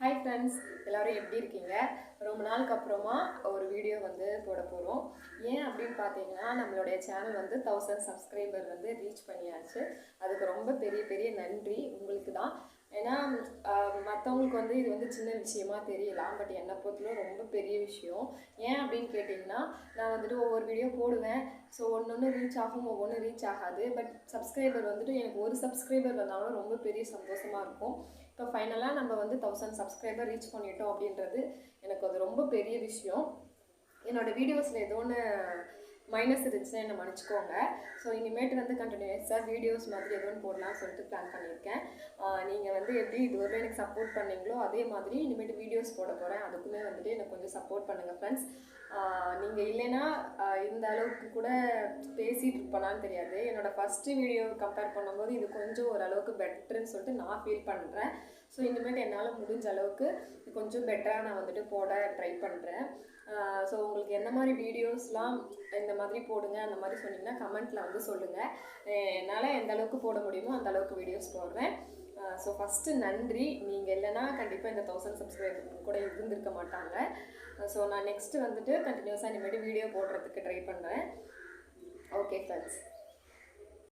Hi friends எல்லோரும் எப்படி இருக்கீங்க? ரொம்ப நாளுக்கு அப்புறமா ஒரு வீடியோ வந்து போட போகிறோம் ஏன் அப்படின்னு பார்த்தீங்கன்னா நம்மளுடைய சேனல் வந்து தௌசண்ட் சப்ஸ்கிரைபர் வந்து ரீச் பண்ணியாச்சு. அதுக்கு ரொம்ப பெரிய பெரிய நன்றி உங்களுக்கு தான். ஏன்னா மற்றவங்களுக்கு வந்து இது வந்து சின்ன விஷயமா தெரியலாம் பட் என்னை பொறுத்தவரை ரொம்ப பெரிய விஷயம். ஏன் அப்படின்னு கேட்டிங்கன்னா நான் வந்துட்டு ஒவ்வொரு வீடியோ போடுவேன். ஸோ ஒன்று ஒன்று ரீச் ஆகும் ஒவ்வொன்று ரீச் ஆகாது. பட் சப்ஸ்கிரைபர் வந்துட்டு எனக்கு ஒரு சப்ஸ்கிரைபர் வந்தாலும் ரொம்ப பெரிய சந்தோஷமாக இருக்கும். இப்போ ஃபைனலாக நம்ம வந்து தௌசண்ட் சப்ஸ்கிரைபர் ரீச் பண்ணிட்டோம் அப்படின்றது எனக்கு அது ரொம்ப பெரிய விஷயம். என்னோடய வீடியோஸில் ஏதோ ஒன்று மைனஸ் இருந்துச்சுன்னா என்னை மன்னிச்சிக்கோங்க. ஸோ இனிமேட்டு வந்து கண்டினியூஸாக வீடியோஸ் மாதிரி எதுவும் ஒன்று போடலாம்னு சொல்லிட்டு பிளான் பண்ணியிருக்கேன். நீங்கள் வந்து எப்படி இதுவரை எனக்கு சப்போர்ட் பண்ணீங்களோ அதே மாதிரி இனிமேட்டு வீடியோஸ் போட போகிறேன் அதுக்குமே வந்துட்டு எனக்கு கொஞ்சம் சப்போர்ட் பண்ணுங்கள் ஃப்ரெண்ட்ஸ் நீங்கள் இல்லைன்னா இந்த அளவுக்கு கூட பேசிகிட்டு இருப்பேனான்னு தெரியாது. என்னோடய ஃபஸ்ட்டு வீடியோ கம்பேர் பண்ணும்போது இது கொஞ்சம் ஓரளவுக்கு பெட்டர்ன்னு சொல்லிட்டு நான் ஃபீல் பண்ணுறேன் ஸோ இனிமேட்டு என்னால் முடிஞ்ச அளவுக்கு கொஞ்சம் பெட்டராக நான் வந்துட்டு போட ட்ரை பண்ணுறேன் ஸோ உங்களுக்கு என்ன மாதிரி வீடியோஸ்லாம் இந்த மாதிரி போடுங்க அந்த மாதிரி சொன்னீங்கன்னா கமெண்ட்டில் வந்து சொல்லுங்கள் என்னால் எந்த அளவுக்கு போட முடியுமோ அந்த அளவுக்கு வீடியோஸ் போடுறேன். ஸோ ஃபஸ்ட்டு நன்றி. நீங்கள் இல்லைன்னா கண்டிப்பாக இந்த தௌசண்ட் சப்ஸ்கிரைபர் கூட இருந்திருக்க மாட்டாங்க. ஸோ நான் நெக்ஸ்ட்டு வந்துட்டு கண்டினியூஸாக இனிமேட்டு வீடியோ போடுறதுக்கு ட்ரை பண்ணுறேன் ஓகே ஃப்ரெண்ட்ஸ்